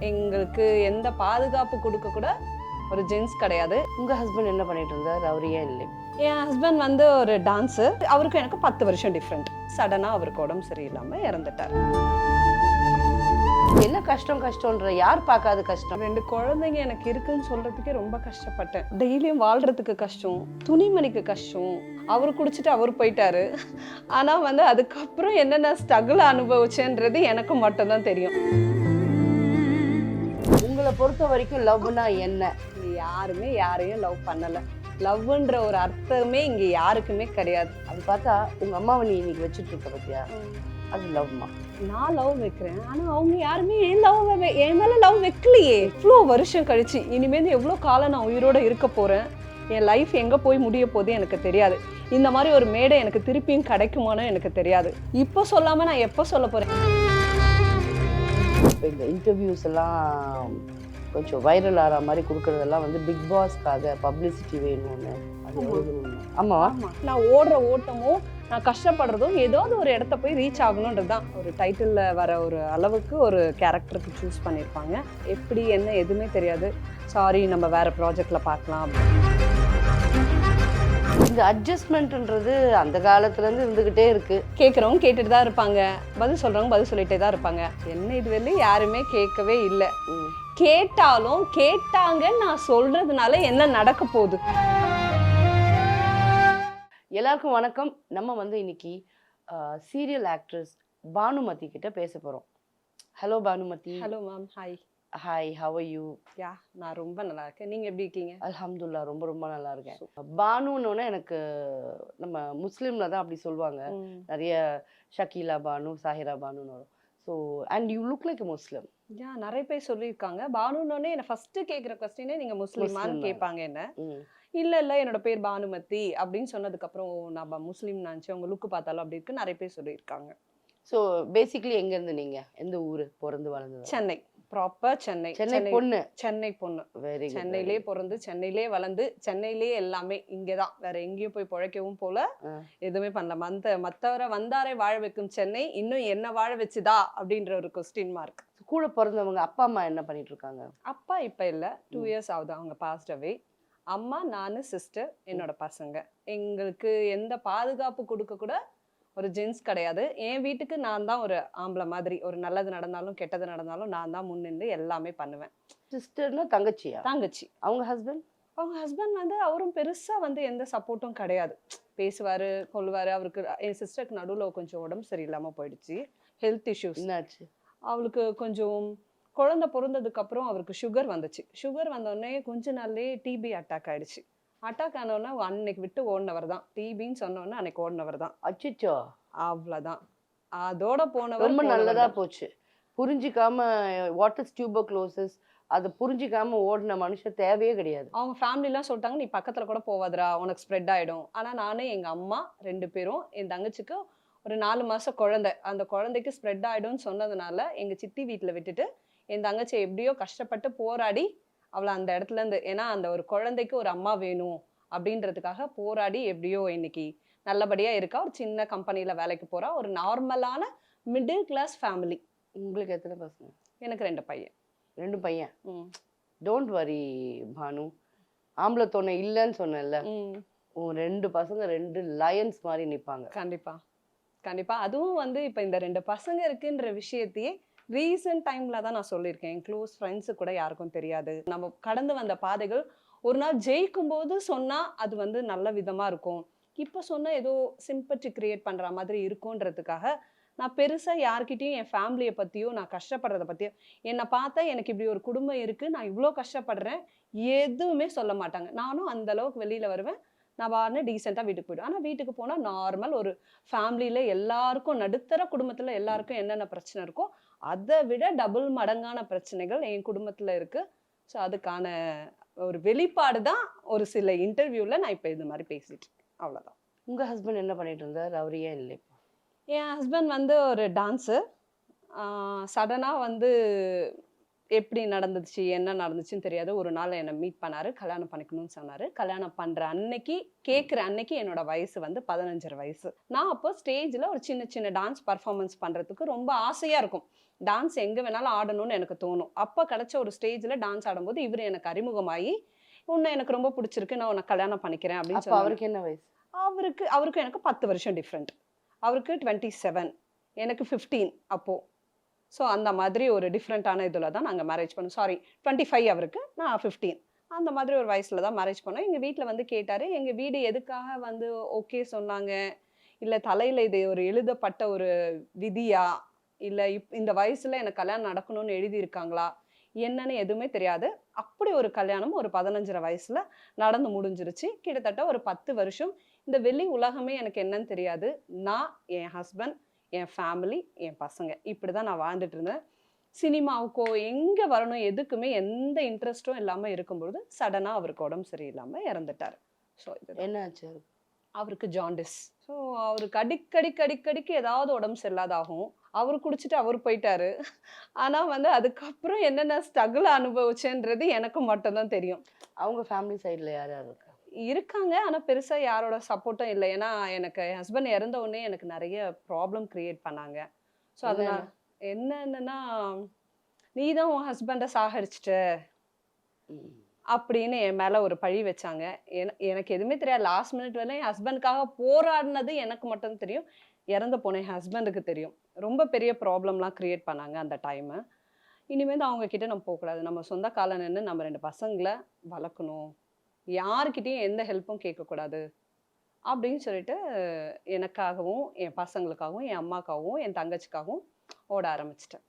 எங்களுக்கு எந்த பாதுகாப்பு கொடுக்க கூட ஒரு ஜென்ஸ் கிடையாது. உங்க ஹஸ்பண்ட் என்ன பண்ணிட்டு இருந்தார்? அவர் ஏன் இல்லை. என் ஹஸ்பண்ட் வந்து ஒரு டான்ஸர் அவருக்கும் எனக்கு பத்து வருஷம் டிஃப்ரெண்ட் சடனாக அவருக்கு உடம்பு சரியில்லாமல் இறந்துட்டார். என்ன கஷ்டம் கஷ்டம்ன்ற யார் பார்க்காத கஷ்டம்? ரெண்டு குழந்தைங்க எனக்கு இருக்குன்னு சொல்றதுக்கே ரொம்ப கஷ்டப்பட்டேன். டெய்லியும் வாழ்றதுக்கு கஷ்டம் துணிமணிக்கு கஷ்டம். அவர் குடிச்சிட்டு அவர் போயிட்டாரு. ஆனா வந்து அதுக்கப்புறம் என்னென்ன ஸ்ட்ரகிள் அனுபவிச்சேன்றது எனக்கு மட்டும்தான் தெரியும். உங்களை பொறுத்த வரைக்கும் லவ்னா என்ன? யாருமே யாரையும் லவ் பண்ணல. லவ்ன்ற ஒரு அர்த்தமே இங்க யாருக்குமே கிடையாது. அது பார்த்தா உங்க அம்மாவை நீ இன்னைக்கு வச்சுட்டு இருக்க பத்தியா? அது லவ்மா? நான் லவ் வைக்கிறேன். ஆனா அவங்க யாருமே என் லவ் என் மேல லவ் வைக்கலையே? இவ்வளோ வருஷம் கழிச்சு. இனிமேல் எவ்வளோ காலம் நான் உயிரோட இருக்க போறேன்? என் லைஃப் எங்க போய் முடிய போகுது எனக்கு தெரியாது. இந்த மாதிரி ஒரு மேடை எனக்கு திருப்பியும் கிடைக்குமான்னு எனக்கு தெரியாது. இப்போ சொல்லாம நான் எப்போ சொல்ல போறேன்? இப்போ இந்த இன்டர்வியூஸ் எல்லாம் கொஞ்சம் வைரல் ஆகிற மாதிரி கொடுக்கறதெல்லாம் வந்து பிக் பாஸ்க்காக பப்ளிசிட்டி வேணும்னு அது எவ்வளவு உண்மை? ஆமாவா ஆமா. நான் ஓடுற ஓட்டமும் நான் கஷ்டப்படுறதும் ஏதாவது ஒரு இடத்த போய் ரீச் ஆகணுன்றது தான் ஒரு டைட்டில்ல வர ஒரு அளவுக்கு ஒரு கேரக்டருக்கு சூஸ் பண்ணியிருப்பாங்க எப்படி என்ன எதுவுமே தெரியாது. சாரி நம்ம வேற ப்ராஜெக்ட்ல பார்க்கலாம் இந்த அட்ஜஸ்ட்மெண்ட்ன்றது அந்த காலத்துல இருந்து இருந்துகிட்டே இருக்கு. கேட்குறவங்க கேட்டுட்டு தான் இருப்பாங்க. பதில் சொல்றவங்க பதில் சொல்லிட்டே தான் இருப்பாங்க. என்ன இது வரையும் யாருமே கேட்கவே இல்லை. கேட்டாலும் கேட்டாங்கன்னு நான் சொல்றதுனால என்ன நடக்க போகுது? எல்லாருக்கும் வணக்கம். நம்ம வந்து இன்னைக்கு சீரியல் ஆக்ட்ரஸ் பானுமதி கிட்ட பேச போறோம். Hello Banumathi. Hello ma'am hi hi how you ya நான் ரொம்ப நல்லா இருக்கேன் நீங்க எப்படி இருக்கீங்க? அல்ஹம்துல்லா ரொம்ப ரொம்ப நல்லா இருக்கேன் பானுன்னு எனக்கு நம்ம முஸ்லீம்ல தான் அப்படி சொல்லுவாங்க. நிறைய ஷக்கீலா பானு சாஹிரா பானுன்னு வரும். So and you look like Muslim ya நிறைய பேர் சொல்லியிருக்காங்க. பானுன்னொன்னே என்ன ஃபர்ஸ்ட் கேட்குற கொஸ்டினே நீங்க முஸ்லீமான்னு. கேட்பாங்க என்ன? இல்ல இல்ல என்னோட பேர் பானுமதி அப்படின்னு சொன்னதுக்கு அப்புறம் ஓ, நான் முஸ்லீம் நினச்சி உங்க லுக்கு பார்த்தாலும் அப்படி இருக்கு. நிறைய பேர் சொல்லியிருக்காங்க. ஸோ பேசிக்கலி எங்க இருந்து நீங்க? எந்த ஊரு? பிறந்து வளர்ந்தது சென்னை. ப்ராப்பர் சென்னை சென்னை பொண்ணு. சென்னை பொண்ணு. வெரி சென்னையிலே பிறந்து சென்னையிலே வளர்ந்து சென்னையிலே எல்லாமே இங்கதான். வேற எங்கேயும் போய் பிழைக்கவும் போல. எதுவுமே பண்ணல. மந்த மத்தவரை வந்தாரை வாழ வைக்கும் சென்னை இன்னும் என்ன வாழ வச்சுதா? அப்படின்ற ஒரு கொஸ்டின் மார்க் கூட பிறந்தவங்க அப்பா அம்மா என்ன பண்ணிட்டு இருக்காங்க? அப்பா இப்ப இல்ல. டூ இயர்ஸ் ஆகுது. அவங்க பாஸ்ட் அவே அம்மா நானு சிஸ்டர் என்னோட பசங்க. எங்களுக்கு எந்த பாதுகாப்பு கொடுக்க கூட ஒரு ஜென்ஸ் கிடையாது. என் வீட்டுக்கு நான் தான் ஒரு ஆம்பளை மாதிரி ஒரு நல்லது நடந்தாலும் கெட்டது நடந்தாலும் நான் தான் முன்னின்று எல்லாமே பண்ணுவேன். சிஸ்டர்னா தங்கச்சியா? தங்கச்சி. அவங்க ஹஸ்பண்ட் அவங்க ஹஸ்பண்ட் வந்து அவரும் பெருசா வந்து எந்த சப்போர்ட்டும் கிடையாது. பேசுவாரு கொள்வாரு அவருக்கு என் சிஸ்டருக்கு நடுவுல கொஞ்சம் உடம்பு சரியில்லாம போயிடுச்சு. ஹெல்த் இஷ்யூஸ் என்னாச்சு? அவளுக்கு கொஞ்சம் குழந்தை பிறந்ததுக்கு அப்புறம் அவருக்கு சுகர் வந்துச்சு. சுகர் வந்தோடனே கொஞ்ச நாள்லயே டிபி அட்டாக் ஆயிடுச்சு. அட்டாக் ஆனோடனே அன்னைக்கு விட்டு ஓடினவர் தான். டிபின்னு சொன்னோடனே அன்னைக்கு ஓடினவர் தான். அச்சிச்சோ. அவ்வளவுதான். அதோட போனவர் ரொம்ப போனவர் நல்லதா தான். போச்சு. புரிஞ்சிக்காம வாட் இஸ் டியூபர்க்ளோசிஸ் அதை புரிஞ்சிக்காம ஓடின மனுஷன் தேவையே கிடையாது. அவங்க ஃபேமிலிலாம் சொல்லிட்டாங்க நீ பக்கத்துல கூட போவாதடா உனக்கு ஸ்ப்ரெட் ஆயிடும். ஆனா நானே எங்க அம்மா ரெண்டு பேரும் என் தங்கச்சிக்கு ஒரு நாலு மாசம் குழந்தை. அந்த குழந்தைக்கு ஸ்ப்ரெட் ஆயிடும்னு சொன்னதுனால எங்க சித்தி வீட்ல விட்டுட்டு என் தங்கச்சி எப்படியோ கஷ்டப்பட்டு போராடி அவளை அந்த இடத்துல இருந்து ஏன்னா அந்த ஒரு குழந்தைக்கு ஒரு அம்மா வேணும் அப்படின்றதுக்காக போராடி எப்படியோ இன்னைக்கு நல்லபடியா இருக்கா. ஒரு சின்ன கம்பெனில வேலைக்கு போறா. ஒரு நார்மலான மிடில் கிளாஸ் ஃபேமிலி. உங்களுக்கு எத்தனை பசங்க? எனக்கு ரெண்டு பையன். ரெண்டு பையன்? ம். Don't worry Banu. ஆம்பளை துணை இல்லைன்னு சொன்னேன்ல. உன் ரெண்டு பசங்க ரெண்டு லயன்ஸ் மாதிரி நிப்பாங்க. கண்டிப்பா. கண்டிப்பா. அதுவும் வந்து இப்ப இந்த ரெண்டு பசங்க இருக்குன்ற விஷயத்தையே ரீசன்ட் டைம்ல தான் நான் சொல்லியிருக்கேன். என் க்ளோஸ் ஃப்ரெண்ட்ஸு கூட யாருக்கும் தெரியாது. நம்ம கடந்து வந்த பாதைகள் ஒரு நாள் ஜெயிக்கும் போது சொன்னால் அது வந்து நல்ல விதமாக இருக்கும். இப்போ சொன்னால் ஏதோ சிம்பத்தி கிரியேட் பண்ணுற மாதிரி இருக்கும்ன்றதுக்காக நான் பெருசாக யார்கிட்டையும் என் ஃபேமிலியை பற்றியோ நான் கஷ்டப்படுறத பற்றியோ என்னை பார்த்தா எனக்கு இப்படி ஒரு குடும்பம் இருக்குது நான் இவ்வளோ கஷ்டப்படுறேன். எதுவுமே சொல்ல மாட்டாங்க. நானும் அந்த அளவுக்கு வருவேன். நான் வாருன்னு டீசெண்டாக வீட்டுக்கு போயிடுவேன். ஆனால் வீட்டுக்கு போனால் நார்மல் ஒரு ஃபேமிலியில் எல்லாருக்கும் நடுத்தர குடும்பத்தில் எல்லாருக்கும் என்னென்ன பிரச்சனை இருக்கோ அதை விட டபுள் மடங்கான பிரச்சனைகள் என் குடும்பத்தில் இருக்குது ஸோ அதுக்கான ஒரு வெளிப்பாடு தான் ஒரு சில இன்டர்வியூவில் நான் இப்போ இது மாதிரி பேசிட்டு அவ்வளோதான் உங்க ஹஸ்பண்ட் என்ன பண்ணிட்டு இருந்தார்? அவர் ஏன் இல்லை? என் ஹஸ்பண்ட் வந்து ஒரு டான்ஸர் சடனாக வந்து எப்படி நடந்துச்சு என்ன நடந்துச்சுன்னு தெரியாது. ஒரு நாள் என்னை மீட் பண்ணாரு கல்யாணம் பண்ணிக்கணும்னு சொன்னாரு. கல்யாணம் பண்ற அன்னைக்கு கேட்குற அன்னைக்கு என்னோட வயசு வந்து பதினஞ்சரை வயசு. நான் அப்போ ஸ்டேஜில் ஒரு சின்ன சின்ன டான்ஸ் பர்ஃபார்மன்ஸ் பண்றதுக்கு ரொம்ப ஆசையா இருக்கும். டான்ஸ் எங்க வேணாலும் ஆடணும்னு எனக்கு தோணும். அப்போ கிடைச்ச ஒரு ஸ்டேஜில் டான்ஸ் ஆடும்போது இவர் எனக்கு அறிமுகமாகி உன்னை எனக்கு ரொம்ப பிடிச்சிருக்கு நான் உன்னை கல்யாணம் பண்ணிக்கிறேன் அப்படின்னு அப்ப சொல்லி அவருக்கு என்ன வயசு? அவருக்கு அவருக்கும் எனக்கு பத்து வருஷம் டிஃப்ரெண்ட் அவருக்கு டுவெண்ட்டி செவன் எனக்கு ஃபிஃப்டீன் அப்போது ஸோ அந்த மாதிரி ஒரு டிஃப்ரெண்ட்டான இதில் தான் நாங்கள் மேரேஜ் பண்ணோம். சாரி டுவெண்ட்டி ஃபைவ் அவருக்கு நான் ஃபிஃப்டீன் அந்த மாதிரி ஒரு வயசில் தான் மேரேஜ் பண்ணோம். எங்கள் வீட்டில் வந்து கேட்டார் எங்கள் வீடு எதுக்காக வந்து ஓகே சொன்னாங்க? இல்லை தலையில் இது ஒரு எழுதப்பட்ட ஒரு விதியா? இல்லை இப் இந்த வயசில் எனக்கு கல்யாணம் நடக்கணும்னு எழுதியிருக்காங்களா? என்னன்னு எதுவுமே தெரியாது. அப்படி ஒரு கல்யாணம் ஒரு பதினஞ்சரை வயசில் நடந்து முடிஞ்சிருச்சு. கிட்டத்தட்ட ஒரு பத்து வருஷம். இந்த வெளி உலகமே எனக்கு என்னன்னு தெரியாது. நான் என் ஹஸ்பண்ட் என் ஃபேமிலி என் பசங்க. இப்படி தான் நான் வாழ்ந்துட்டு இருந்தேன். சினிமாவுக்கோ எங்கே வரணும் எதுக்குமே எந்த இன்ட்ரெஸ்ட்டும் இல்லாமல் இருக்கும்பொழுது சடனாக அவருக்கு உடம்பு சரியில்லாமல் இறந்துட்டார். ஸோ இது என்ன ஆச்சு அவருக்கு ஜாண்டிஸ் ஸோ அவருக்கு அடிக்கடிக்கு அடிக்கடிக்கு ஏதாவது உடம்பு சரியில்லாதாகும் அவர் குடிச்சிட்டு அவர் போயிட்டாரு. ஆனால் வந்து அதுக்கப்புறம் என்னென்ன ஸ்ட்ரகிள் அனுபவிச்சேன்றது எனக்கு மட்டும்தான் தெரியும். அவங்க ஃபேமிலி சைடுல யார் யார் இருக்கா இருக்காங்க. ஆனால் பெருசாக யாரோட சப்போர்ட்டும் இல்லை. ஏன்னா எனக்கு ஹஸ்பண்ட் இறந்த உடனே எனக்கு நிறைய ப்ராப்ளம் கிரியேட் பண்ணாங்க. ஸோ அதனால என்னன்னா நீ தான் உன் ஹஸ்பண்டை சாகடிச்சிட்ட. ம். அப்படின்னு என் மேலே ஒரு பழி வச்சாங்க. என- எனக்கு எதுவுமே தெரியாது. லாஸ்ட் மினிட் வரையும் என் ஹஸ்பண்டுக்காக போராடினது எனக்கு மட்டும் தெரியும். இறந்து போன என் ஹஸ்பண்டுக்கு தெரியும். ரொம்ப பெரிய ப்ராப்ளம்லாம் க்ரியேட் பண்ணாங்க அந்த டைமு இனிமேல் அவங்கக்கிட்ட நம்ம போகக்கூடாது. நம்ம சொந்த காலம் நின்று நம்ம ரெண்டு பசங்களை வளர்க்கணும். யாருக்கிட்டேயும் எந்த ஹெல்ப்பும் கேட்கக்கூடாது. அப்படின்னு சொல்லிட்டு எனக்காகவும் என் பசங்களுக்காகவும் என் அம்மாக்காகவும் என் தங்கச்சிக்காகவும் ஓட ஆரம்பிச்சிட்டேன்.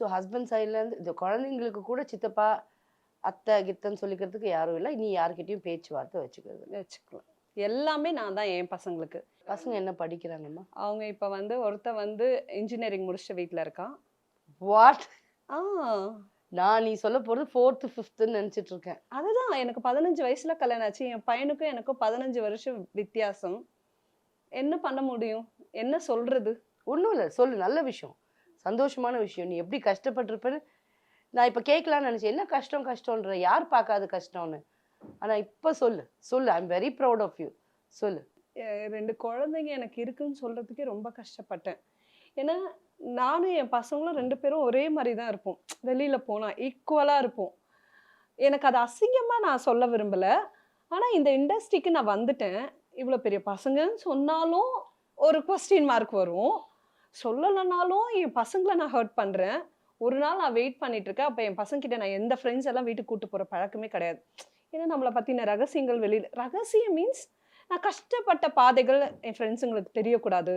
ஸோ ஹஸ்பண்ட் சைட்லேருந்து இந்த குழந்தைங்களுக்கு கூட சித்தப்பா அத்தை கித்தன்னு சொல்லிக்கிறதுக்கு யாரும் இல்லை. நீ யார்கிட்டயும் பேச்சுவார்த்தை வச்சுக்கிறது. வச்சுக்கலாம். எல்லாமே நான் தான் என் பசங்களுக்கு. பசங்க என்ன படிக்கிறாங்கம்மா? அவங்க இப்போ வந்து ஒருத்தன் வந்து இன்ஜினியரிங் முடிச்ச வீட்டில் இருக்கான். What ah. நான் நீ சொல்ல போறது ஃபோர்த்து ஃபிஃப்த்துன்னு நினைச்சிட்டு இருக்கேன். அதுதான் எனக்கு பதினஞ்சு வயசுல கல்யாணம் ஆச்சு. என் பையனுக்கும் எனக்கும் பதினஞ்சு வருஷம் வித்தியாசம். என்ன பண்ண முடியும்? என்ன சொல்றது? ஒன்றும் இல்லை சொல்லு. நல்ல விஷயம். சந்தோஷமான விஷயம். நீ எப்படி கஷ்டப்பட்டிருப்பேன்னு நான் இப்போ கேட்கலான்னு நினச்சேன். என்ன கஷ்டம் கஷ்டம்ன்ற? யார் பார்க்காத கஷ்டம்னு? ஆனால் இப்போ சொல்லு. சொல்லு. I am very proud of you சொல்லு ரெண்டு குழந்தைங்க எனக்கு இருக்குன்னு சொல்கிறதுக்கே ரொம்ப கஷ்டப்பட்டேன். ஏன்னா நானும் என் பசங்களும் ரெண்டு பேரும் ஒரே மாதிரி தான் இருப்போம். வெளியில் போனால் ஈக்குவலாக இருப்போம். எனக்கு அது அசிங்கமாக நான் சொல்ல விரும்பலை. ஆனால் இந்த இண்டஸ்ட்ரிக்கு நான் வந்துட்டேன். இவ்வளோ பெரிய பசங்கன்னு சொன்னாலும் ஒரு கொஸ்டின் மார்க் வரும். சொல்லலைனாலும் என் பசங்களை நான் ஹர்ட் பண்ணுறேன் ஒரு நாள் நான் வெயிட் பண்ணிட்டு இருக்கேன் அப்போ என் பசங்கிட்ட நான் எந்த ஃப்ரெண்ட்ஸ் எல்லாம் வீட்டுக்கு கூட்டு போகிற பழக்கமே கிடையாது. ஏன்னா நம்மளை பற்றின ரகசியங்கள் வெளியில் ரகசியம் மீன்ஸ் நான் கஷ்டப்பட்ட பாதைகள் என் ஃப்ரெண்ட்ஸுங்களுக்கு தெரியக்கூடாது.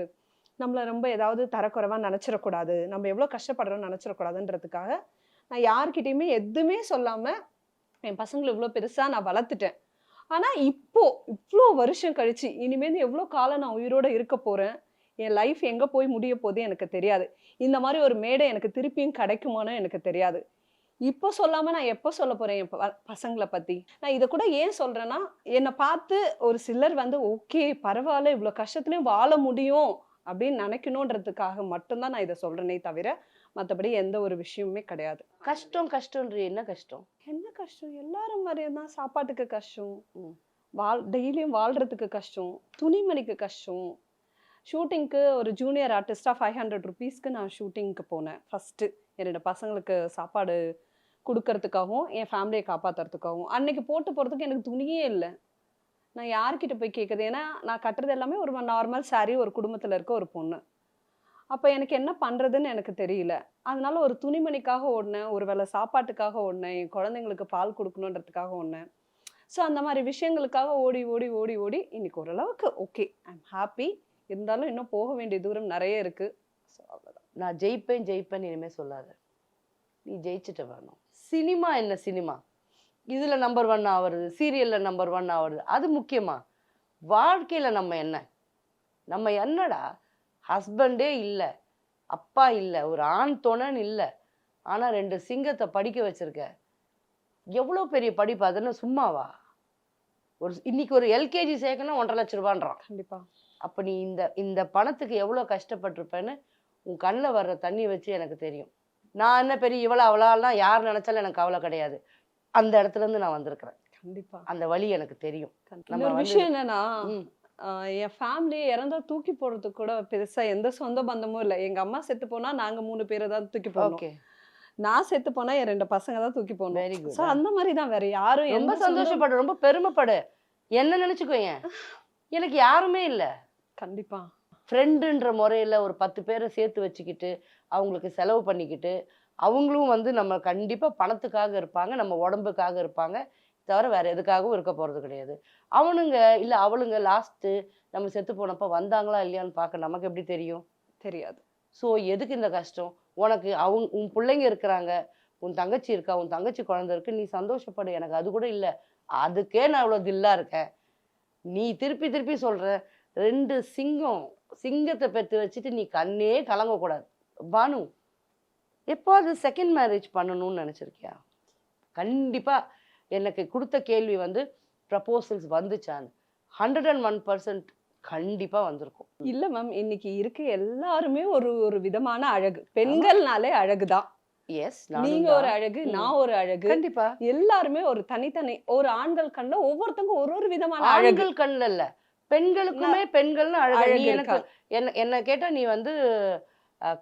நம்மளை ரொம்ப ஏதாவது தரக்குறைவாக நினச்சிடக்கூடாது. நம்ம எவ்வளோ கஷ்டப்படுறோம்னு நினச்சிடக்கூடாதுன்றதுக்காக நான் யார்கிட்டயுமே எதுவுமே சொல்லாமல் என் பசங்களை இவ்வளோ பெருசாக நான் வளர்த்துட்டேன். ஆனால் இப்போது இவ்வளோ வருஷம் கழிச்சு இனிமேல் எவ்வளோ காலம் நான் உயிரோட இருக்க போகிறேன் என் லைஃப் எங்கே போய் முடிய போகுது எனக்கு தெரியாது. இந்த மாதிரி ஒரு மேடை எனக்கு திருப்பியும் கிடைக்குமான்னு எனக்கு தெரியாது. இப்போ சொல்லாம நான் எப்போ சொல்ல போறேன் என் பசங்களை பத்தி? நான் இதை கூட ஏன் சொல்றேன்னா என்னை பார்த்து ஒரு சிலர் வந்து ஓகே பரவாயில்ல இவ்வளோ கஷ்டத்துலயும் வாழ முடியும் அப்படின்னு நினைக்கணுன்றதுக்காக மட்டும்தான் நான் இதை சொல்றேனே தவிர மற்றபடி எந்த ஒரு விஷயமுமே கிடையாது. கஷ்டம் கஷ்டம்ன்ற என்ன கஷ்டம்? என்ன கஷ்டம்? எல்லாரும் மாதிரியே தான் சாப்பாட்டுக்கு கஷ்டம். ம். வாழ் டெய்லியும் வாழ்றதுக்கு கஷ்டம். துணிமணிக்கு கஷ்டம். ஷூட்டிங்க்கு ஒரு ஜூனியர் ஆர்டிஸ்ட்டாக ஃபைவ் ஹண்ட்ரட் ருபீஸ்க்கு நான் ஷூட்டிங்க்கு போனேன். ஃபஸ்ட்டு என்னோட பசங்களுக்கு சாப்பாடு கொடுக்கறதுக்காகவும் என் ஃபேமிலியை காப்பாற்றுறதுக்காகவும் அன்னைக்கு போட்டு போகிறதுக்கு எனக்கு துணியே இல்லை. நான் யார்கிட்ட போய் கேட்குறது ஏன்னா நான் கட்டுறது எல்லாமே ஒரு நார்மல் சாரீ ஒரு குடும்பத்தில் இருக்க ஒரு பொண்ணு. அப்போ எனக்கு என்ன பண்ணுறதுன்னு எனக்கு தெரியல. அதனால ஒரு துணிமணிக்காக ஓடினேன் ஒரு வேளை சாப்பாட்டுக்காக ஓடினேன் என் குழந்தைங்களுக்கு பால் கொடுக்கணுன்றதுக்காக ஓடினேன். ஸோ அந்த மாதிரி விஷயங்களுக்காக ஓடி ஓடி ஓடி ஓடி இன்னைக்கு ஓரளவுக்கு ஓகே ஐம் ஹாப்பி இருந்தாலும் இன்னும் போக வேண்டிய தூரம் நிறைய இருக்கு. ஸோ அவ்வளோதான் நான் ஜெயிப்பேன் ஜெயிப்பேன் இனிமே சொல்லாத. நீ ஜெயிச்சுட்டு வரணும் சினிமா என்ன சினிமா? இதுல நம்பர் ஒன் ஆவறது சீரியல்ல நம்பர் ஒன் ஆவறது அது முக்கியமா? வாழ்க்கையில நம்ம என்ன? நம்ம என்னடா? ஹஸ்பண்டே இல்லை அப்பா இல்லை ஒரு ஆண் துணைன்னு இல்லை ஆனா ரெண்டு சிங்கத்தை படிக்க வச்சிருக்க. எவ்வளோ பெரிய படிப்பு? அதுன்னு சும்மாவா? ஒரு இன்னைக்கு ஒரு எல்கேஜி சேர்க்கணும் ஒன்றரை லட்ச ரூபான்றான். கண்டிப்பா. அப்போ நீ இந்த இந்த பணத்துக்கு எவ்வளோ கஷ்டப்பட்டிருப்பேன்னு உன் கண்ணில் வர்ற தண்ணி வச்சு எனக்கு தெரியும். நான் என்ன பெரிய இவ்வளோ அவளாலாம் யார் நினைச்சாலும் எனக்கு கவலை கிடையாது. அந்த இடத்துல இருந்து நான் வந்திருக்கிறேன். கண்டிப்பா. அந்த வழி எனக்கு தெரியும். நம்ம விஷயம் என்னன்னா என் ஃபேமிலியை இறந்தா தூக்கி போடுறதுக்கு கூட பெருசா எந்த சொந்த பந்தமும் இல்லை. எங்க அம்மா செத்து போனா நாங்க மூணு பேரை தான் தூக்கி ஓகே. நான் செத்து போனா என் ரெண்டு பசங்க தான் தூக்கி குட் சோ அந்த மாதிரி தான் வேற யாரும் ரொம்ப சந்தோஷப்படு ரொம்ப பெருமைப்படு. என்ன நினைச்சுக்கோங்க எனக்கு யாருமே இல்லை. கண்டிப்பா. ஃப்ரெண்டுன்ற முறையில் ஒரு பத்து பேரை சேர்த்து வச்சுக்கிட்டு அவங்களுக்கு செலவு பண்ணிக்கிட்டு அவங்களும் வந்து நம்ம கண்டிப்பாக பணத்துக்காக இருப்பாங்க நம்ம உடம்புக்காக இருப்பாங்க தவிர வேற எதுக்காகவும் இருக்க போகிறது கிடையாது. அவனுங்க இல்லை அவளுங்க லாஸ்ட்டு நம்ம செத்து போனப்போ வந்தாங்களா இல்லையான்னு பார்க்க நமக்கு எப்படி தெரியும்? தெரியாது. ஸோ எதுக்கு இந்த கஷ்டம்? உனக்கு அவங்க உன் பிள்ளைங்க இருக்கிறாங்க உன் தங்கச்சி இருக்கா உன் தங்கச்சி குழந்தை இருக்கு நீ சந்தோஷப்படு எனக்கு அது கூட இல்லை. அதுக்கே நான் இவ்வளோ தில்லா இருக்கேன். நீ திருப்பி திருப்பி சொல்ற ரெண்டு சிங்கம் சிங்கத்தை பெற்று வச்சுட்டு நீ கண்ணே கலங்கக்கூடாது. பானு எப்போது செகண்ட் மேரேஜ் பண்ணணும்னு நினச்சிருக்கியா? கண்டிப்பா எனக்கு கொடுத்த கேள்வி வந்து ப்ரப்போசல்ஸ் வந்துச்சான்னு. ஹண்ட்ரட் அண்ட் ஒன் பர்சன்ட் கண்டிப்பாக வந்திருக்கும். இல்ல மேம் இன்னைக்கு இருக்க எல்லாருமே ஒரு ஒரு விதமான அழகு. பெண்கள்னாலே அழகுதான். எஸ் நீங்க ஒரு அழகு. நான் ஒரு அழகு. கண்டிப்பா. எல்லாருமே ஒரு தனித்தனி ஒரு ஆண்கள் கண்ணுல ஒவ்வொருத்தங்க ஒரு ஒரு விதமான அழகு. ஆண்கள் கண்ணுல இல்ல. பெண்களுக்குமே பெண்கள்னு அழகு. நீ எனக்கு. என்ன என்ன கேட்டா நீ வந்து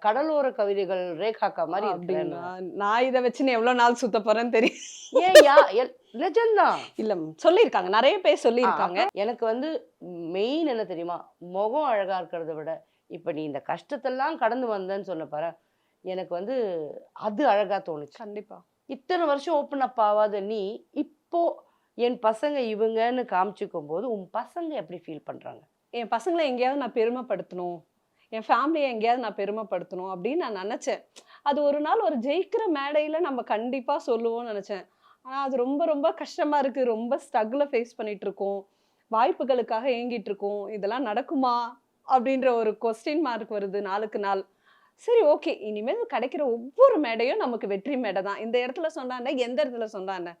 கடலோர கவிதைகள் ரேகாக்கா மாதிரி அப்படிங்களா? நான் இதை வச்சு நீ எவ்வளவு நாள் சுத்த போறேன்னு தெரியும் ஏன் நிஜம்தான் இல்ல சொல்லியிருக்காங்க. நிறைய பேர் சொல்லியிருக்காங்க. எனக்கு வந்து மெயின் என்ன தெரியுமா? முகம் அழகா இருக்கிறத விட இப்ப நீ இந்த கஷ்டத்தெல்லாம் கடந்து வந்தேன்னு சொன்ன பாரு எனக்கு வந்து அது அழகா தோணுச்சு. கண்டிப்பா. இத்தனை வருஷம் ஓப்பன் அப் ஆகாத நீ இப்போ என் பசங்க இவங்கன்னு காமிச்சிக்கும் போது உன் பசங்க எப்படி ஃபீல் பண்ணுறாங்க என் பசங்களை எங்கேயாவது நான் பெருமைப்படுத்தணும். என் ஃபேமிலியை எங்கேயாவது நான் பெருமைப்படுத்தணும். அப்படின்னு நான் நினச்சேன். அது ஒரு நாள் ஒரு ஜெயிக்கிற மேடையில் நம்ம கண்டிப்பாக சொல்லுவோம்னு நினச்சேன். ஆனால் அது ரொம்ப ரொம்ப கஷ்டமாக இருக்குது ரொம்ப ஸ்ட்ரகிளை ஃபேஸ் பண்ணிகிட்ருக்கோம் இருக்கோம் வாய்ப்புகளுக்காக ஏங்கிட்டுருக்கோம். இதெல்லாம் நடக்குமா? அப்படின்ற ஒரு கொஸ்டின் மார்க் வருது நாளுக்கு நாள். சரி ஓகே இனிமேல் கிடைக்கிற ஒவ்வொரு மேடையும் நமக்கு வெற்றி மேடை தான் இந்த இடத்துல சொன்னானே எந்த இடத்துல சொன்னானே?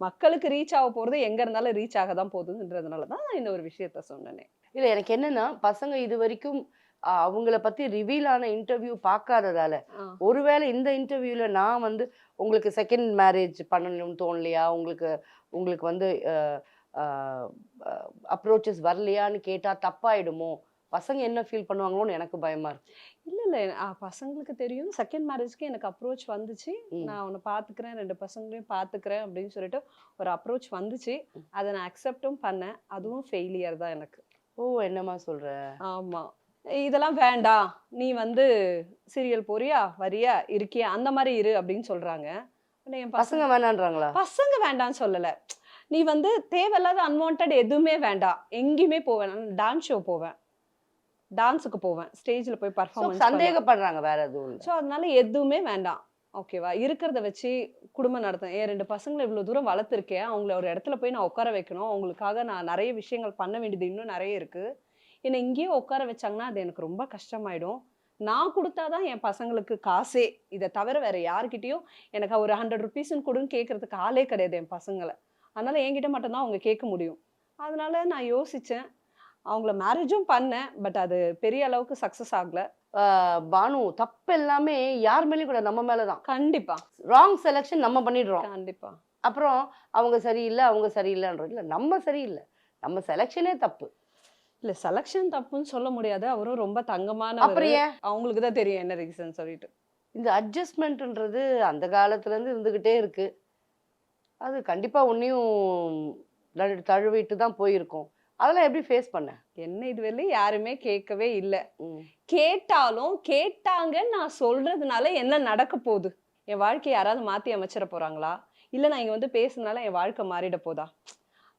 மக்களுக்கு ரீச் ஆக போறது எங்க இருந்தாலும் ரீச் ஆக தான் போகுதுன்றதுனால தான் இந்த ஒரு விஷயத்த சொன்னேனே. இல்ல எனக்கு என்னன்னா பசங்க இது வரைக்கும் அவங்கள பத்தி ரிவீல் ஆன இன்டர்வியூ பார்க்காததால. ஒருவேளை இந்த இன்டர்வியூல நான் வந்து உங்களுக்கு செகண்ட் மேரேஜ் பண்ணணும்னு தோணலையா? உங்களுக்கு உங்களுக்கு வந்து அப்ரோச்சஸ் வரலையான்னு கேட்டா தப்பாயிடுமோ? பசங்க என்ன ஃபீல் பண்ணுவாங்களோன்னு எனக்கு பயமா இருக்கு. இல்ல இல்ல. பசங்களுக்கு தெரியும். செகண்ட் மேரேஜ்க்கு எனக்கு அப்ரோச் வந்துச்சு. நான் உன்னை பாத்துக்கிறேன். ரெண்டு பசங்களையும் பாத்துக்கிறேன் அப்படின்னு சொல்லிட்டு ஒரு அப்ரோச் வந்துச்சு. அதை நான் அக்செப்டும் பண்ணேன். அதுவும் ஃபெயிலியர் தான் எனக்கு. ஓ என்னம்மா சொல்ற? ஆமா. இதெல்லாம் வேண்டாம் நீ வந்து சீரியல் போறியா? வரியா? இருக்கியா? அந்த மாதிரி இரு அப்படின்னு சொல்றாங்க. என் பசங்க வேணான்றாங்களா பசங்க வேண்டாம்னு சொல்லல. நீ வந்து தேவையில்லாத அன்வான்ட் எதுவுமே வேண்டாம் எங்கேயுமே போவேன். டான்ஸ் ஷோ போவேன். டான்ஸுக்கு போவேன். ஸ்டேஜ்ல போய் பர்ஃபார்மன்ஸ் சந்தேகப்படுறாங்க வேற எதுவும் ஸோ அதனால எதுவுமே வேண்டாம். ஓகேவா இருக்கிறத வச்சு குடும்பம் நடத்தேன் என் ரெண்டு பசங்களை இவ்வளோ தூரம் வளர்த்துருக்கேன் அவங்கள ஒரு இடத்துல போய் நான் உட்கார வைக்கணும். அவங்களுக்காக நான் நிறைய விஷயங்கள் பண்ண வேண்டியது இன்னும் நிறைய இருக்கு. என்னை இங்கேயே உட்கார வச்சாங்கன்னா அது எனக்கு ரொம்ப கஷ்டமாயிடும். நான் கொடுத்தாதான் என் பசங்களுக்கு காசே. இதை தவிர வேற யார்கிட்டயும் எனக்கு ஒரு ஹண்ட்ரட் ருபீஸ்ன்னு கொடுன்னு கேட்கறதுக்கு ஆளே கிடையாது என் பசங்களை. அதனால என்கிட்ட மட்டும்தான் அவங்க கேட்க முடியும். அதனால நான் யோசிச்சேன். அவங்கள மேரேஜும் பண்ணேன் பட் அது பெரிய அளவுக்கு சக்ஸஸ் ஆகல. பானு தப்பு எல்லாமே யார் மேலயும் கூட நம்ம மேலதான். கண்டிப்பா. ராங் செலெக்ஷன் நம்ம பண்ணிடுறோம். கண்டிப்பா. அப்புறம் அவங்க சரியில்லை அவங்க சரியில்லைன்றது இல்லை நம்ம சரியில்லை. நம்ம செலெக்ஷனே தப்பு. இல்ல செலக்ஷன் தப்புன்னு சொல்ல முடியாது. அவரும் ரொம்ப தங்கமான அப்புறம் அவங்களுக்கு தான் தெரியும் என்ன ரீசன் சொல்லிட்டு. இந்த அட்ஜஸ்ட்மெண்ட்ன்றது அந்த காலத்துல இருந்து இருந்துகிட்டே இருக்கு. அது கண்டிப்பா உன்னையும் தழுவிட்டு தான் போயிருக்கும். அதெல்லாம் எப்படி ஃபேஸ் பண்ண? என்ன இதுவரையிலும் யாருமே கேட்கவே இல்லை. கேட்டாலும் கேட்டாங்கன்னு நான் சொல்றதுனால என்ன நடக்க போகுது? என் வாழ்க்கையை யாராவது மாற்றி அமைச்சிட போகிறாங்களா இல்லை நான் இங்கே வந்து பேசுனால என் வாழ்க்கை மாறிட போதா?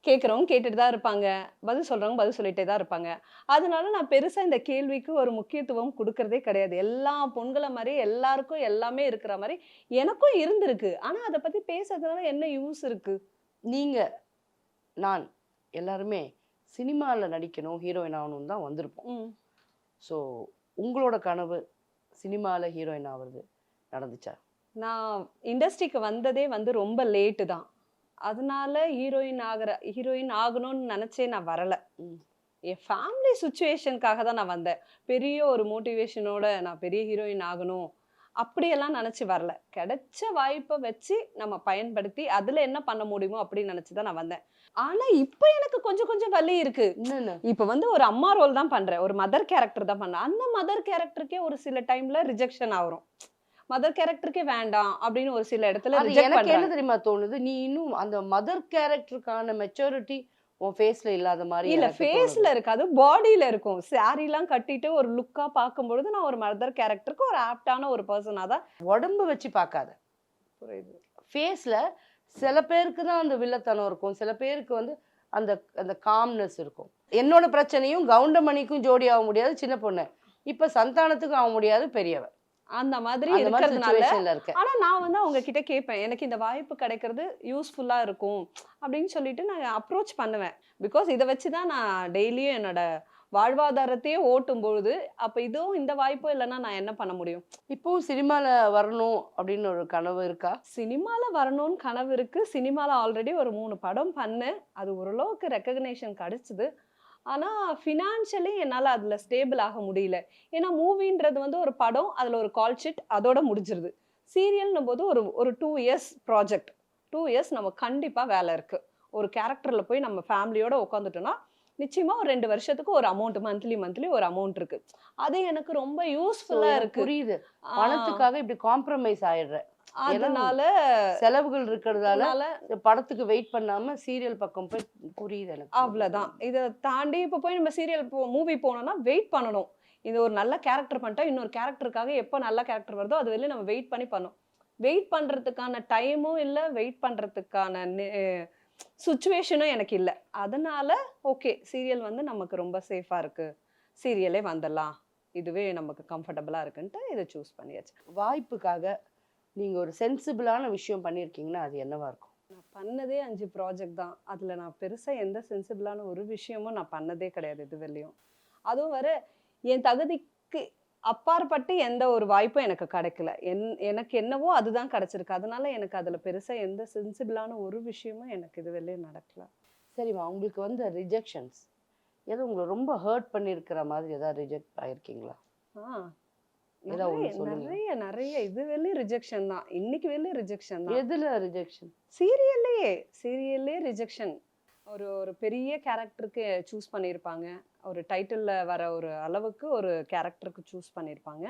கேட்குறவங்க கேட்டுட்டு தான் இருப்பாங்க. பதில் சொல்கிறவங்க பதில் சொல்லிட்டே தான் இருப்பாங்க. அதனால நான் பெருசாக இந்த கேள்விக்கு ஒரு முக்கியத்துவம் கொடுக்கறதே கிடையாது. எல்லா பொண்களை மாதிரி எல்லாருக்கும் எல்லாமே இருக்கிற மாதிரி எனக்கும் இருந்திருக்கு. ஆனால் அதை பற்றி பேசுறதுனால என்ன யூஸ் இருக்குது நீங்கள் நான் எல்லாருமே சினிமால நடிக்கணும் ஹீரோயின் ஆகணும் தான் வந்திருப்போம். ஸோ உங்களோட கனவு சினிமால ஹீரோயின் ஆகுறது நடந்துச்சா? நான் இண்டஸ்ட்ரிக்கு வந்ததே வந்து ரொம்ப லேட்டு தான். அதனால ஹீரோயின் ஆகிற ஹீரோயின் ஆகணும்னு நினைச்சே நான் வரல. என் ஃபேமிலி சுச்சுவேஷனுக்காக தான் நான் வந்தேன். பெரிய ஒரு மோட்டிவேஷனோட நான் பெரிய ஹீரோயின் ஆகணும் அப்படியெல்லாம் நினைச்சு வரல. கிடைச்ச வாய்ப்பை வச்சு நம்ம பயன்படுத்தி அதுல என்ன பண்ண முடியுமோ அப்படின்னு நினைச்சு தான் நான் வந்தேன். ஆனா இப்ப எனக்கு கொஞ்சம் கொஞ்சம் வலி இருக்கு. இப்ப வந்து ஒரு அம்மா ரோல் தான் பண்றேன். ஒரு மதர் கேரக்டர் தான் பண்றேன். அந்த மதர் கேரக்டருக்கே ஒரு சில டைம்ல ரிஜெக்ஷன் ஆகும். மதர் கேரக்டருக்கே வேண்டாம் அப்படின்னு ஒரு சில இடத்துல எனக்கு என்ன தெரியுமா தோணுது? நீ இன்னும் அந்த மதர் கேரக்டருக்கான மெச்சூரிட்டி உன் ஃபேஸ்ல இல்லாத மாதிரி இல்ல ஃபேஸ்ல. இருக்காது பாடியில இருக்கும். எல்லாம் கட்டிட்டு ஒரு லுக்கா பார்க்கும்பொழுது நான் ஒரு மதர் கேரக்டருக்கு ஒரு ஆப்டான ஒரு பர்சனா தான் உடம்பு வச்சு பார்க்காத. புரியுது. ஃபேஸ்ல சில பேருக்கு தான் அந்த வில்லத்தனம் இருக்கும். சில பேருக்கு வந்து அந்த அந்த காம்னஸ் இருக்கும். என்னோட பிரச்சனையும் கவுண்டமணிக்கும் ஜோடி ஆக முடியாது சின்ன பொண்ணு. இப்ப சந்தானத்துக்கும் ஆக முடியாது பெரியவ அந்த மாதிரி இருக்கிறதுனால ஆனா நான் வந்து அவங்க கிட்ட கேட்பேன் எனக்கு இந்த வாய்ப்பு கிடைக்கிறது யூஸ்ஃபுல்லா இருக்கும். அப்படின்னு சொல்லிட்டு நான் அப்ரோச் பண்ணுவேன். பிகாஸ் இதை வச்சு தான் நான் டெய்லியும் என்னோட வாழ்வாதாரத்தையே ஓட்டும் பொழுது அப்ப இதுவும் இந்த வாய்ப்பும் இல்லைன்னா நான் என்ன பண்ண முடியும்? இப்போவும் சினிமால வரணும் அப்படின்னு ஒரு கனவு இருக்கா? சினிமால வரணும்னு கனவு இருக்கு. சினிமால ஆல்ரெடி ஒரு மூணு படம் பண்ணேன். அது ஓரளவுக்கு ரெக்கக்னேஷன் கிடைச்சது. ஆனா ஃபினான்ஷியலி என்னால அதுல ஸ்டேபிள் ஆக முடியல. ஏன்னா மூவின்றது வந்து ஒரு படம் அதுல ஒரு கால் ஷீட் அதோட முடிஞ்சிருது. சீரியல்னும் போது ஒரு ஒரு two years project two years நம்ம கண்டிப்பா வேலை இருக்கு. ஒரு கேரக்டர்ல போய் நம்ம ஃபேமிலியோட உட்காந்துட்டோம்னா நிச்சயமா ஒரு ரெண்டு வருஷத்துக்கு ஒரு அமௌண்ட் மந்த்லி மந்த்லி ஒரு அமௌண்ட் இருக்கு. அது எனக்கு ரொம்ப So, யூஸ்ஃபுல்லா எனக்கு இருக்கு. புரியுது. பணத்துக்காக இப்படி காம்ப்ரமைஸ் ஆயிடுற அதனால செலவுகள் இருக்கிறதால படத்துக்கு வெயிட் பண்ணாம சீரியல் பக்கம் போய் புரியுது எனக்கு. அவ்வளவுதான். இதை தாண்டி இப்போ போய் நம்ம சீரியல் போ மூவி போனோம்னா வெயிட் பண்ணணும். இது ஒரு நல்ல கேரக்டர் பண்ணிட்டா இன்னொரு கேரக்டருக்காக எப்போ நல்ல கேரக்டர் வருதோ அது வெளியே நம்ம வெயிட் பண்ணி பண்ணணும். வெயிட் பண்றதுக்கான டைமும் இல்லை வெயிட் பண்றதுக்கான சுச்சுவேஷனும் எனக்கு இல்லை. அதனால் ஓகே சீரியல் வந்து நமக்கு ரொம்ப சேஃபாக இருக்குது சீரியலே வந்துடலாம். இதுவே நமக்கு கம்ஃபர்டபுளாக இருக்குன்ட்டு இதை சூஸ் பண்ணியாச்சு. வாய்ப்புக்காக நீங்கள் ஒரு சென்சிபிளான விஷயம் பண்ணியிருக்கீங்கன்னா அது என்னவாக இருக்கும்? நான் பண்ணதே அஞ்சு ப்ராஜெக்ட் தான். அதில் நான் பெருசாக எந்த சென்சிபிளான ஒரு விஷயமும் நான் பண்ணதே கிடையாது இது வெளியும் அதுவும் வர என் தகுதிக்கு அப்பாற்பட்டு எந்த ஒரு வாய்ப்பும் எனக்கு கிடைக்கல. என் எனக்கு என்னவோ அதுதான் கிடைச்சிருக்கு. அதனால எனக்கு அதில் பெருசாக எந்த சென்சிபிளான ஒரு விஷயமும் எனக்கு இது வெளியும் நடக்கல சரிம்மா உங்களுக்கு வந்து ரிஜெக்ஷன்ஸ் ஏதோ உங்களை ரொம்ப ஹர்ட் பண்ணியிருக்கிற மாதிரி ஏதாவது ரிஜெக்ட் ஆயிருக்கீங்களா? ஆ. நிறைய. நிறைய இது வெளியும் ரிஜெக்ஷன் தான். இன்னைக்கு வெளியும் ரிஜெக்ஷன் தான். எதுல ரிஜெக்ஷன் சீரியல்லே சீரியல்லே ரிஜெக்ஷன் ஒரு ஒரு பெரிய கேரக்டருக்கு சூஸ் பண்ணியிருப்பாங்க. ஒரு டைட்டிலில் வர ஒரு அளவுக்கு ஒரு கேரக்டருக்கு சூஸ் பண்ணியிருப்பாங்க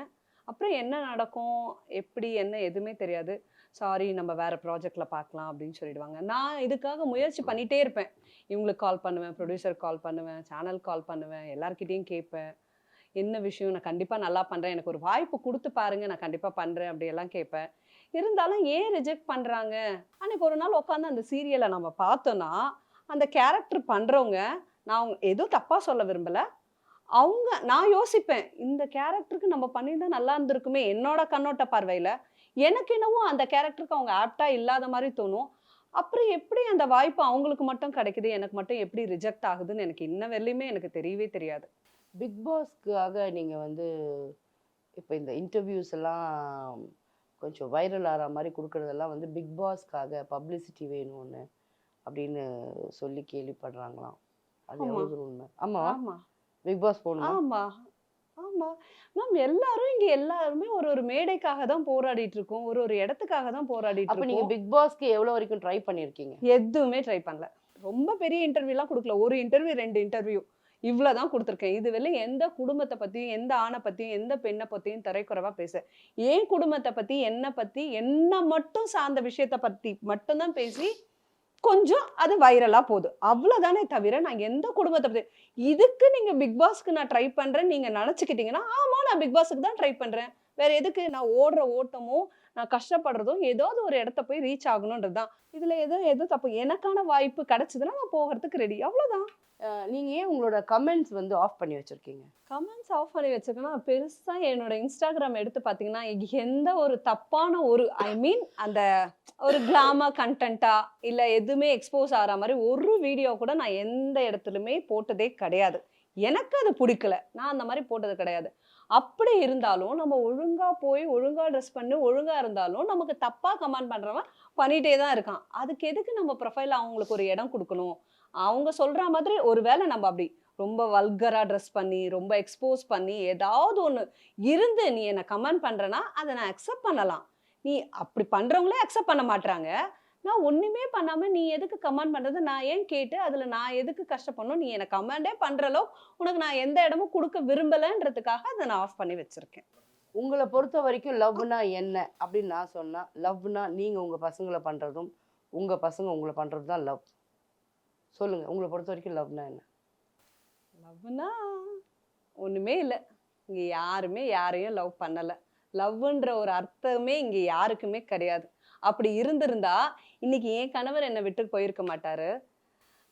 அப்புறம் என்ன நடக்கும்? எப்படி? என்ன? எதுவுமே தெரியாது. சாரி நம்ம வேற ப்ராஜெக்டில் பார்க்கலாம் அப்படின்னு சொல்லிடுவாங்க. நான் இதுக்காக முயற்சி பண்ணிகிட்டே இருப்பேன். இவங்களுக்கு கால் பண்ணுவேன் ப்ரொடியூசர் கால் பண்ணுவேன் சேனல் கால் பண்ணுவேன் எல்லாருக்கிட்டேயும் கேட்பேன். என்ன விஷயம்? நான் கண்டிப்பாக நல்லா பண்ணுறேன் எனக்கு ஒரு வாய்ப்பு கொடுத்து பாருங்கள் நான் கண்டிப்பாக பண்ணுறேன் அப்படியெல்லாம் கேட்பேன். இருந்தாலும் ஏன் ரிஜெக்ட் பண்ணுறாங்க அன்னைக்கு ஒரு நாள் உட்காந்து அந்த சீரியலை நம்ம பார்த்தோன்னா அந்த கேரக்டர் பண்ணுறவங்க நான் அவங்க எதுவும் தப்பாக சொல்ல விரும்பலை. அவங்க நான் யோசிப்பேன் இந்த கேரக்டருக்கு நம்ம பண்ணியிருந்தா நல்லா இருந்திருக்குமே என்னோட கண்ணோட்ட பார்வையில். எனக்கு என்னவோ அந்த கேரக்டருக்கு அவங்க ஆப்டாக இல்லாத மாதிரி தோணும். அப்புறம் எப்படி அந்த வாய்ப்பு அவங்களுக்கு மட்டும் கிடைக்குது எனக்கு மட்டும் எப்படி ரிஜெக்ட் ஆகுதுன்னு எனக்கு இன்ன வரலையுமே எனக்கு தெரியவே தெரியாது. பிக் பாஸ்க்காக நீங்கள் வந்து இப்போ இந்த இன்டர்வியூஸ் எல்லாம் கொஞ்சம் வைரல் ஆகிற மாதிரி கொடுக்குறதெல்லாம் வந்து பிக் பாஸ்க்காக பப்ளிசிட்டி வேணும்னு அப்படின்னு சொல்லி கேள்விப்படுறாங்களாம். அது. எவ்வளவு உண்மை? ஆமா. ஆமா. பிக் பாஸ் போகணுமா? ஆமா. ஆமா. மேம் எல்லாரும் இங்க எல்லாருமே ஒரு ஒரு மேடைக்காக தான் போராடிட்டு இருக்கோம். ஒரு ஒரு இடத்துக்காக தான் போராடிட்டு அப்ப நீங்க பிக் பாஸ்க்கு எவ்வளவு வரைக்கும் ட்ரை பண்ணிருக்கீங்க எதுவுமே ட்ரை பண்ணல. ரொம்ப பெரிய இன்டர்வியூலாம் கொடுக்கல. ஒரு இன்டர்வியூ ரெண்டு இன்டர்வியூ இவ்வளவுதான் கொடுத்துருக்கேன். இது வெளில எந்த குடும்பத்தை பத்தியும் எந்த ஆணை பத்தியும் எந்த பெண்ணை பத்தியும் தரைக்குறைவா பேச. என் குடும்பத்தை பத்தி என்ன பத்தி என்ன மட்டும் சார்ந்த விஷயத்த பத்தி மட்டும்தான் பேசி கொஞ்சம் அது வைரலாக போகுது. அவ்வளோதானே தவிர நான் எந்த குடும்பத்தை பற்றி இதுக்கு நீங்கள் பிக் பாஸ்க்கு நான் ட்ரை பண்ணுறேன் நீங்கள் நினச்சிக்கிட்டீங்கன்னா ஆமாம் நான் பிக் பாஸ்க்கு தான் ட்ரை பண்ணுறேன் வேற எதுக்கு நான் ஓடுற ஓட்டமும் நான் கஷ்டப்படுறதும் ஏதாவது ஒரு இடத்த போய் ரீச் ஆகணுன்றது தான் இதுல எதோ எதோ தப்பு? எனக்கான வாய்ப்பு கிடைச்சதுன்னா நான் போகிறதுக்கு ரெடி அவ்வளவுதான். அஹ் நீங்க ஏன் உங்களோட கமெண்ட்ஸ் வந்து ஆஃப் பண்ணி வச்சிருக்கீங்க? கமெண்ட்ஸ் ஆஃப் பண்ணி வச்சிருக்கேன்னா பெருசா என்னோட இன்ஸ்டாகிராம் எடுத்து பார்த்தீங்கன்னா எந்த ஒரு தப்பான ஒரு ஐ மீன் அந்த ஒரு கிளாமர் கண்டென்ட்டா இல்ல எதுவுமே எக்ஸ்போஸ் ஆகிற மாதிரி ஒரு வீடியோ கூட நான் எந்த இடத்துலையுமே போட்டதே கிடையாது. எனக்கு அது பிடிக்கல. நான் அந்த மாதிரி போட்டது கிடையாது. அப்படி இருந்தாலும் நம்ம ஒழுங்காக போய் ஒழுங்காக ட்ரெஸ் பண்ணி ஒழுங்காக இருந்தாலும் நமக்கு தப்பாக கமெண்ட் பண்ணுறவன் பண்ணிகிட்டே தான் இருக்கான். அதுக்கு எதுக்கு நம்ம ப்ரொஃபைல் அவங்களுக்கு ஒரு இடம் கொடுக்கணும்? அவங்க சொல்கிற மாதிரி ஒரு வேளை நம்ம அப்படி ரொம்ப வல்கராக ட்ரெஸ் பண்ணி ரொம்ப எக்ஸ்போஸ் பண்ணி ஏதாவது ஒன்று இருந்து நீ என்னை கமெண்ட் பண்றேன்னா அதை நான் அக்செப்ட் பண்ணலாம். நீ அப்படி பண்ணுறவங்களே அக்செப்ட் பண்ண மாட்டாங்க நான் ஒண்ணுமே பண்ணாம நீ எதுக்கு கமெண்ட் பண்றது? நான் ஏன் கேட்டு அதுல நான் எதுக்கு கஷ்டப்படணும்? நீ எனக்கு கமெண்டே அளவுக்கு உனக்கு நான் எந்த இடமும் கொடுக்க விரும்பலன்றதுக்காக அதை நான் ஆஃப் பண்ணி வச்சிருக்கேன். உங்களை பொறுத்த வரைக்கும் லவ்னா என்ன? அப்படின்னு நான் சொன்னா லவ்னா நீங்க உங்க பசங்களை பண்றதும் உங்க பசங்க உங்களை பண்றதும் தான் லவ் சொல்லுங்க உங்களை பொறுத்த வரைக்கும் லவ்னா என்ன? லவ்னா ஒண்ணுமே இல்லை. இங்க யாருமே யாரையும் லவ் பண்ணல. லவ்ன்ற ஒரு அர்த்தமே இங்க யாருக்குமே கிடையாது. அப்படி இருந்திருந்தா இன்னைக்கு என் கணவர் என்னை விட்டு போயிருக்க மாட்டாரு.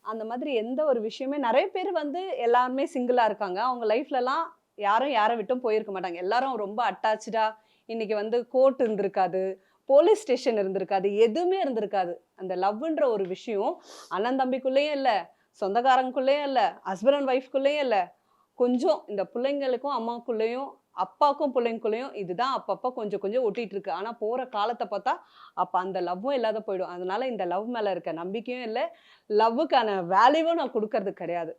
அந்த மாதிரி எந்த ஒரு விஷயமே நிறைய பேர் வந்து எல்லாருமே சிங்கிளாக இருக்காங்க. அவங்க லைஃப்லலாம் யாரும் யாரை விட்டும் போயிருக்க மாட்டாங்க. எல்லாரும் ரொம்ப அட்டாச்சா இன்னைக்கு வந்து கோர்ட் இருந்திருக்காது போலீஸ் ஸ்டேஷன் இருந்திருக்காது எதுவுமே இருந்திருக்காது. அந்த லவ்ன்ற ஒரு விஷயம் அண்ணன் தம்பிக்குள்ளேயும் இல்லை சொந்தக்காரங்களுக்குள்ளேயும் இல்லை ஹஸ்பண்ட் அண்ட் ஒய்ஃப்குள்ளேயும் இல்லை. கொஞ்சம் இந்த பிள்ளைங்களுக்கும் அம்மாக்குள்ளேயும் அப்பாக்கும் பிள்ளைங்களுக்குள்ளேயும் இதுதான் அப்பப்போ கொஞ்சம் கொஞ்சம் ஒட்டிட்டு இருக்கு ஆனா போற காலத்தை பார்த்தா அப்ப அந்த லவ்வும் இல்லாத போயிடும். அதனால இந்த லவ் மேல இருக்க நம்பிக்கையும் இல்லை. லவ்வுக்கான வேல்யூவும் நான் கொடுக்கறது கிடையாது.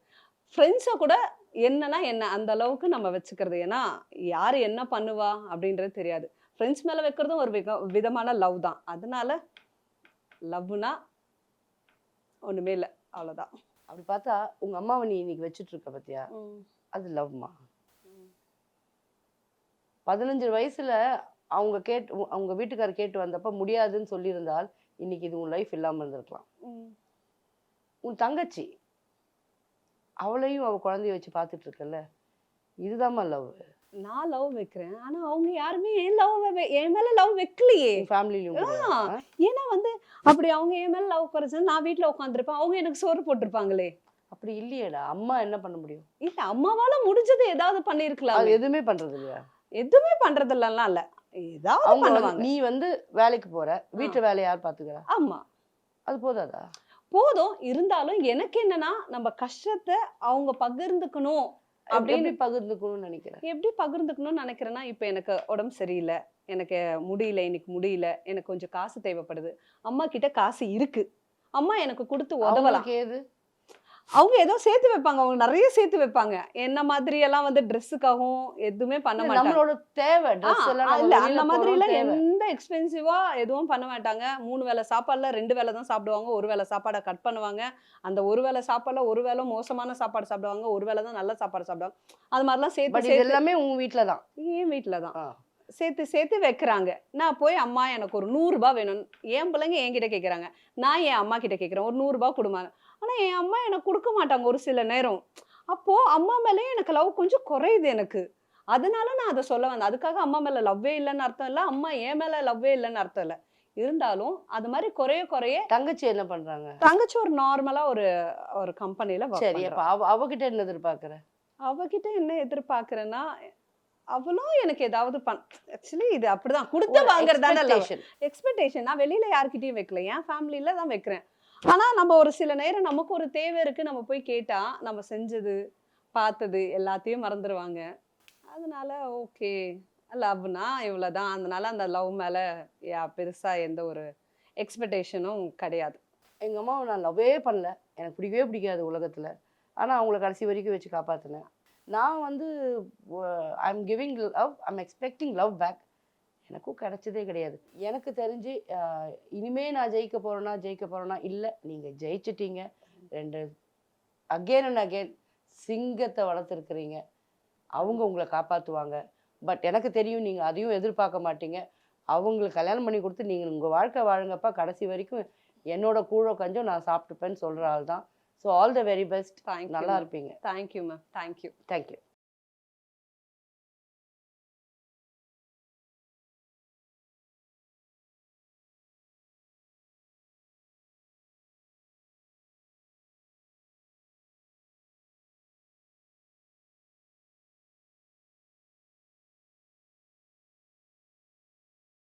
ஃப்ரெண்ட்ஸை கூட என்னன்னா என்ன அந்த அளவுக்கு நம்ம வச்சுக்கிறது. ஏன்னா யார் என்ன பண்ணுவா அப்படின்றது தெரியாது. ஃப்ரெண்ட்ஸ் மேல வைக்கிறதும் ஒரு விக விதமான லவ் தான். அதனால லவ்னா ஒண்ணுமே இல்லை. அவ்வளோதான் அப்படி பார்த்தா உங்க அம்மாவை நீ இன்னைக்கு வச்சுட்டு இருக்க பத்தியா? அது லவ்மா? பதினஞ்சு வயசுல அவங்க கேட்டு அவங்க வீட்டுக்காரர் கேட்டு வந்தப்ப முடியாதுன்னு சொல்லியிருந்தால் இன்னைக்கு இது உன் லைஃப் இல்லாம இருந்திருக்கலாம். உன் தங்கச்சி அவளையும் அவ குழந்தைய வச்சு பார்த்துட்டு இருக்கல்ல. இதுதாம்மா லவ் நான் லவ் வைக்கிறேன். ஆனா அவங்க யாருமே என் லவ் என் மேல லவ் வைக்கலையே. ஃபேமிலிலையும் ஆ, ஏன்னா வந்து அப்படி அவங்க என் மேல லவ் குறைச்சு நான் வீட்ல உட்காந்துருப்பேன் அவங்க எனக்கு சோறு போட்டிருப்பாங்களே. அப்படி இல்லையேடா. அம்மா என்ன பண்ண முடியும்? இல்ல அம்மாவால முடிஞ்சது ஏதாவது பண்ணிருக்கலாம். எதுவுமே பண்றது இல்லையா எதுவுமே பண்றது இல்லலாம் இல்ல. ஏதாவது பண்ணுவாங்க. நீ வந்து வேலைக்கு போற வீட்டு வேலையை யார் பாத்துக்கிறா? ஆமா. அது போதாதா? போதும். இருந்தாலும் எனக்கு என்னன்னா நம்ம கஷ்டத்தை அவங்க பகிர்ந்துக்கணும் அப்படின்னு பகிர்ந்துக்கணும்னு நினைக்கிறேன்? எப்படி பகிர்ந்துக்கணும்னு நினைக்கிறேன்னா இப்போ எனக்கு உடம்பு சரியில்லை. எனக்கு முடியல இன்னைக்கு முடியல. எனக்கு கொஞ்சம் காசு தேவைப்படுது. அம்மா கிட்ட காசு இருக்கு. அம்மா எனக்கு கொடுத்து உதவலாம். அவங்க ஏதோ சேர்த்து வைப்பாங்க. அவங்க நிறைய சேர்த்து வைப்பாங்க. என்ன மாதிரி எல்லாம் வந்து ட்ரெஸ்ஸுக்காகவும் எதுவுமே பண்ண மாட்டாங்க. நம்மளோட தேவை. இல்ல அந்த மாதிரி எல்லாம். எந்த எக்ஸ்பென்சிவா எதுவும் பண்ண மாட்டாங்க. மூணு வேளை சாப்பாடுல ரெண்டு வேளை தான் சாப்பிடுவாங்க. ஒரு வேளை சாப்பாடை கட் பண்ணுவாங்க. அந்த ஒரு வேளை சாப்பாடுல ஒரு வேளை மோசமான சாப்பாடு சாப்பிடுவாங்க. ஒரு வேளை தான் நல்ல சாப்பாடு சாப்பிடுவாங்க. அது மாதிரிலாம் சேர்த்து எல்லாமே உன் வீட்ல தான். என் வீட்டில் தான். சேர்த்து சேர்த்து வைக்கிறாங்க. நான் போய் அம்மா எனக்கு ஒரு நூறுரூபா வேணும் என் பிள்ளைங்க என்கிட்ட கேட்குறாங்க நான் என் அம்மா கிட்ட கேட்குறேன் ஒரு நூறுரூபா கொடுமா. ஆனால் என் அம்மா எனக்கு கொடுக்க மாட்டாங்க ஒரு சில நேரம். அப்போ அம்மா மேலேயும் எனக்கு லவ் கொஞ்சம் குறையுது எனக்கு. அதனால நான் அதை சொல்ல வந்தேன். அதுக்காக அம்மா மேல லவ்வே இல்லைன்னு அர்த்தம் இல்லை. அம்மா என் மேல லவ்வே இல்லைன்னு அர்த்தம் இல்லை. இருந்தாலும் அது மாதிரி குறைய குறைய தங்கச்சி என்ன பண்றாங்க? தங்கச்சி ஒரு நார்மலா ஒரு ஒரு கம்பெனில சரி அப்ப அவ அவகிட்ட என்ன எதிர்பார்க்கற? அவகிட்ட என்ன எதிர்பார்க்கறேன்னா அவளும் எனக்கு ஏதாவது பண் ஆக்சுவலி இது அப்படிதான். கொடுத்து வாங்குறதான. எக்ஸ்பெக்டேஷன் நான் வெளியில யார்கிட்டயும் வைக்கல. என் ஃபேமிலியில தான் வைக்கிறேன். ஆனால் நம்ம ஒரு சில நேரம் நமக்கு ஒரு தேவை இருக்கு. நம்ம போய் கேட்டா நம்ம செஞ்சது பார்த்தது எல்லாத்தையும் மறந்துடுவாங்க அதனால ஓகே. லவ்னா இவ்வளோதான் அதனால அந்த லவ் மேலே யா எந்த ஒரு எக்ஸ்பெக்டேஷனும் கிடையாது. எங்கள் அம்மாவை நான் லவ்வே பண்ணல. எனக்கு பிடிக்கவே பிடிக்காது உலகத்தில். ஆனால் அவங்கள கடைசி வரைக்கும் வச்சு காப்பாற்றினேன் நான் வந்து I am giving love I'm expecting love back எனக்கும் கிடைச்சதே கிடையாது. எனக்கு தெரிஞ்சு இனிமே நான் ஜெயிக்க போறேன்னா ஜெயிக்க போறேன்னா இல்லை நீங்க ஜெயிச்சிட்டீங்க. ரெண்டு அகெயின் அண்ட் அகெயின் சிங்கத்தை வளர்த்துருக்குறீங்க. அவங்க உங்களை காப்பாற்றுவாங்க பட் எனக்கு தெரியும் நீங்கள் அதையும் எதிர்பார்க்க மாட்டீங்க. அவங்களுக்கு கல்யாணம் பண்ணி கொடுத்து நீங்கள் உங்கள் வாழ்க்கை வாழுங்கப்பா. கடைசி வரைக்கும் என்னோட கூழோ கஞ்சோ நான் சாப்பிட்டுப்பேன்னு சொல்கிற ஆள் தான் so all the very best நல்லா இருப்பீங்க. Thank you ma'am thank you thank you